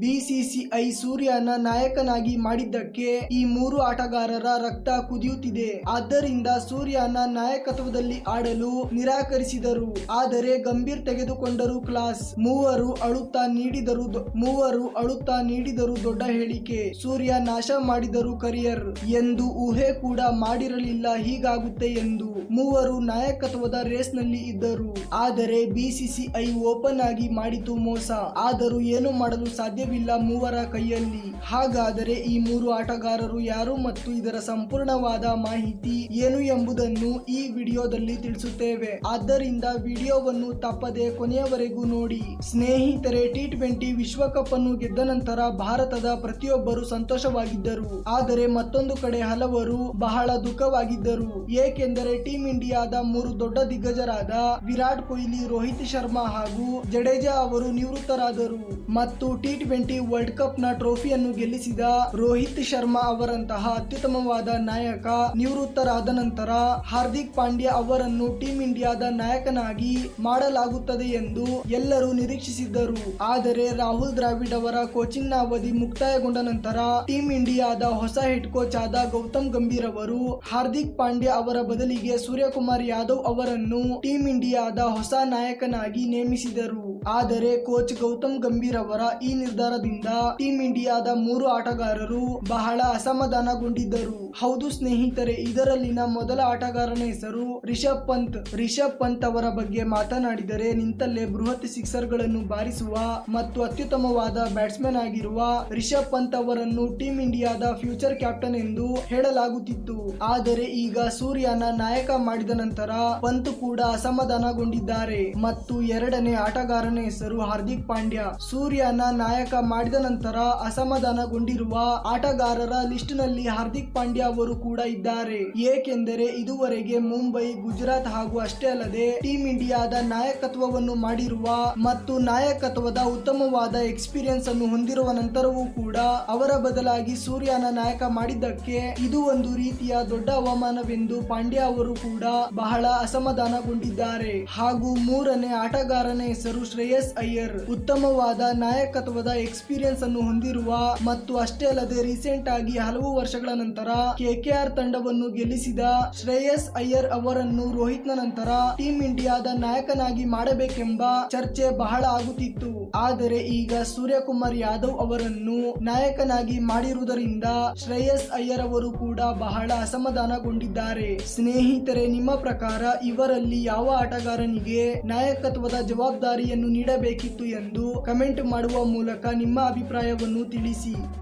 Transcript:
BCCI ಸೂರ್ಯನ ನಾಯಕನಾಗಿ ಮಾಡಿದ್ದಕ್ಕೆ ಈ ಮೂರು ಆಟಗಾರರ ರಕ್ತ ಕುದಿಯುತ್ತಿದೆ. ಆದ್ದರಿಂದ ಸೂರ್ಯನ ನಾಯಕತ್ವದಲ್ಲಿ ಆಡಲು ನಿರಾಕರಿಸಿದರು. ಆದರೆ ಗಂಭೀರ್ ತೆಗೆದುಕೊಂಡರು ಕ್ಲಾಸ್. ಮೂವರು ಅಳುತ್ತಾ ನೀಡಿದರು ಮೂವರು ಅಳುತ್ತಾ ನೀಡಿದರು ದೊಡ್ಡ ಹೇಳಿಕೆ. ಸೂರ್ಯ ನಾಶ ಮಾಡಿದರು ಕರಿಯರ್. ಎಂದು ಊಹೆ ಕೂಡ ಮಾಡಿರಲಿಲ್ಲ ಹೀಗಾಗುತ್ತೆ ಎಂದು. ಮೂವರು ನಾಯಕತ್ವದ ರೇಸ್ನಲ್ಲಿ ಇದ್ದರು. ಆದರೆ ಬಿಸಿಸಿಐ ಓಪನ್ ಆಗಿ ಮಾಡಿತು ಮೋಸ. ಆದರೂ ಏನು ಮಾಡಲು ಸಾಧ್ಯವಿಲ್ಲ ಮೂವರ ಕೈಯಲ್ಲಿ. ಹಾಗಾದರೆ ಈ ಮೂರು ಆಟಗಾರರು ಯಾರು ಮತ್ತು ಇದರ ಸಂಪೂರ್ಣವಾದ ಮಾಹಿತಿ ಏನು ಎಂಬುದನ್ನು ಈ ವಿಡಿಯೋದಲ್ಲಿ ತಿಳಿಸುತ್ತೇವೆ. ಆದ್ದರಿಂದ ವಿಡಿಯೋವನ್ನು ತಪ್ಪದೆ ಕೊನೆಯವರೆಗೂ ನೋಡಿ. ಸ್ನೇಹಿತರೆ, ಟಿ ಟ್ವೆಂಟಿ ವಿಶ್ವಕಪ್ ಅನ್ನು ಗೆದ್ದ ನಂತರ ಭಾರತದ ಪ್ರತಿಯೊಬ್ಬರು ಸಂತೋಷವಾಗಿದ್ದರು. ಆದರೆ ಮತ್ತೊಂದು ಕಡೆ ಹಲವರು ಬಹಳ ದುಃಖವಾಗಿದ್ದರು. ಏಕೆಂದರೆ ಟೀಂ ಇಂಡಿಯಾದ ಮೂರು ದೊಡ್ಡ ದಿಗ್ಗಜರಾದ ವಿರಾಟ್ ಕೊಹ್ಲಿ, ರೋಹಿತ್ ಶರ್ಮಾ ಹಾಗೂ ಜಡೇಜಾ ಅವರು ನಿವೃತ್ತರಾದರು. ಮತ್ತು ಟಿ ವರ್ಲ್ಡ್ ಕಪ್ನ ಟ್ರೋಫಿಯನ್ನು ಗೆಲ್ಲಿಸಿದ ರೋಹಿತ್ ಶರ್ಮಾ ಅವರಂತಹ ಅತ್ಯುತ್ತಮವಾದ ನಾಯಕ ನಿವೃತ್ತರಾದ ನಂತರ ಹಾರ್ದಿಕ್ ಪಾಂಡ್ಯ ಅವರನ್ನು ಟೀಂ ಇಂಡಿಯಾದ ನಾಯಕನಾಗಿ ಮಾಡಲಾಗುತ್ತದೆ ಎಂದು ಎಲ್ಲರೂ ನಿರೀಕ್ಷಿಸಿದ್ದರು. ಆದರೆ ರಾಹುಲ್ ದ್ರಾವಿಡ್ ಅವರ ಕೋಚಿಂಗ್ನ ಅವಧಿ ಮುಕ್ತಾಯಗೊಂಡ ನಂತರ ಟೀಂ ಇಂಡಿಯಾದ ಹೊಸ ಹೆಡ್ ಕೋಚ್ ಆದ ಗೌತಮ್ ಗಂಭೀರ್ ಅವರು ಹಾರ್ದಿಕ್ ಪಾಂಡ್ಯ ಅವರ ಬದಲಿಗೆ ಸೂರ್ಯಕುಮಾರ್ ಯಾದವ್ ಅವರನ್ನು ಟೀಂ ಇಂಡಿಯಾದ ಹೊಸ ನಾಯಕನಾಗಿ ನೇಮಿಸಿದರು. ಆದರೆ ಕೋಚ್ ಗೌತಮ್ ಗಂಭೀರ್ ಅವರ ಈ ನಿರ್ಧಾರದಿಂದ ಟೀಂ ಇಂಡಿಯಾದ ಮೂರು ಆಟಗಾರರು ಬಹಳ ಅಸಮಾಧಾನಗೊಂಡಿದ್ದರು. ಹೌದು ಸ್ನೇಹಿತರೆ, ಇದರಲ್ಲಿನ ಮೊದಲ ಆಟಗಾರನ ಹೆಸರು ರಿಷಬ್ ಪಂತ್. ರಿಷಬ್ ಪಂತ್ ಅವರ ಬಗ್ಗೆ ಮಾತನಾಡಿದರೆ ನಿಂತಲ್ಲೇ ಬೃಹತ್ ಸಿಕ್ಸರ್ಗಳನ್ನು ಬಾರಿಸುವ ಮತ್ತು ಅತ್ಯುತ್ತಮವಾದ ಬ್ಯಾಟ್ಸ್ಮನ್ ಆಗಿರುವ ರಿಷಬ್ ಪಂತ್ ಅವರನ್ನು ಟೀಂ ಇಂಡಿಯಾದ ಫ್ಯೂಚರ್ ಕ್ಯಾಪ್ಟನ್ ಎಂದು ಹೇಳಲಾಗುತ್ತಿತ್ತು. ಆದರೆ ಈಗ ಸೂರ್ಯನ ನಾಯಕ ಮಾಡಿದ ನಂತರ ಪಂತ್ ಕೂಡ ಅಸಮಾಧಾನಗೊಂಡಿದ್ದಾರೆ. ಮತ್ತು ಎರಡನೇ ಆಟಗಾರನ ಹೆಸರು ಹಾರ್ದಿಕ್ ಪಾಂಡ್ಯ. ಸೂರ್ಯನ ನಾಯಕ ಮಾಡಿದ ನಂತರ ಅಸಮಾಧಾನಗೊಂಡಿರುವ ಆಟಗಾರರ ಲಿಸ್ಟ್ನಲ್ಲಿ ಹಾರ್ದಿಕ್ ಪಾಂಡ್ಯ ಅವರು ಕೂಡ ಇದ್ದಾರೆ. ಏಕೆಂದರೆ ಇದುವರೆಗೆ ಮುಂಬೈ, ಗುಜರಾತ್ ಹಾಗೂ ಅಷ್ಟೇ ಅಲ್ಲದೆ ಟೀಂ ಇಂಡಿಯಾದ ನಾಯಕತ್ವವನ್ನು ಮಾಡಿರುವ ಮತ್ತು ನಾಯಕತ್ವದ ಉತ್ತಮವಾದ ಎಕ್ಸ್ಪೀರಿಯನ್ಸ್ ಅನ್ನು ಹೊಂದಿರುವ ನಂತರವೂ ಕೂಡ ಅವರ ಬದಲಾಗಿ ಸೂರ್ಯನ ನಾಯಕ ಮಾಡಿದ್ದಕ್ಕೆ ಇದು ಒಂದು ರೀತಿಯ ದೊಡ್ಡ ಅವಮಾನವೆಂದು ಪಾಂಡ್ಯ ಅವರು ಕೂಡ ಬಹಳ ಅಸಮಾಧಾನಗೊಂಡಿದ್ದಾರೆ. ಹಾಗೂ ಮೂರನೇ ಆಟಗಾರನ ಹೆಸರು ಶ್ರೇಯಸ್ ಅಯ್ಯರ್. ಉತ್ತಮವಾದ ನಾಯಕತ್ವದ ಎಕ್ಸ್ಪೀರಿಯನ್ಸ್ ಅನ್ನು ಹೊಂದಿರುವ ಮತ್ತು ಅಷ್ಟೇ ಅಲ್ಲದೆ ರೀಸೆಂಟ್ ಆಗಿ ಹಲವು ವರ್ಷಗಳ ನಂತರ ಕೆಕೆಆರ್ ತಂಡವನ್ನು ಗೆಲ್ಲಿಸಿದ ಶ್ರೇಯಸ್ ಅಯ್ಯರ್ ಅವರನ್ನು ರೋಹಿತ್ ನಂತರ ಟೀಂ ಇಂಡಿಯಾದ ನಾಯಕನಾಗಿ ಮಾಡಬೇಕೆಂಬ ಚರ್ಚೆ ಬಹಳ ಆಗುತ್ತಿತ್ತು. ಆದರೆ ಈಗ ಸೂರ್ಯಕುಮಾರ್ ಯಾದವ್ ಅವರನ್ನು ನಾಯಕನಾಗಿ ಮಾಡಿರುವುದರಿಂದ ಶ್ರೇಯಸ್ ಅಯ್ಯರ್ ಅವರು ಕೂಡ ಬಹಳ ಅಸಮಾಧಾನಗೊಂಡಿದ್ದಾರೆ. ಸ್ನೇಹಿತರೆ, ನಿಮ್ಮ ಪ್ರಕಾರ ಇವರಲ್ಲಿ ಯಾವ ಆಟಗಾರನಿಗೆ ನಾಯಕತ್ವದ ಜವಾಬ್ದಾರಿಯನ್ನು ನೀಡಬೇಕಿತ್ತು ಎಂದು ಕಮೆಂಟ್ ಮಾಡುವ ಮೂಲಕ ನಿಮ್ಮ ಅಭಿಪ್ರಾಯವನ್ನು ತಿಳಿಸಿ.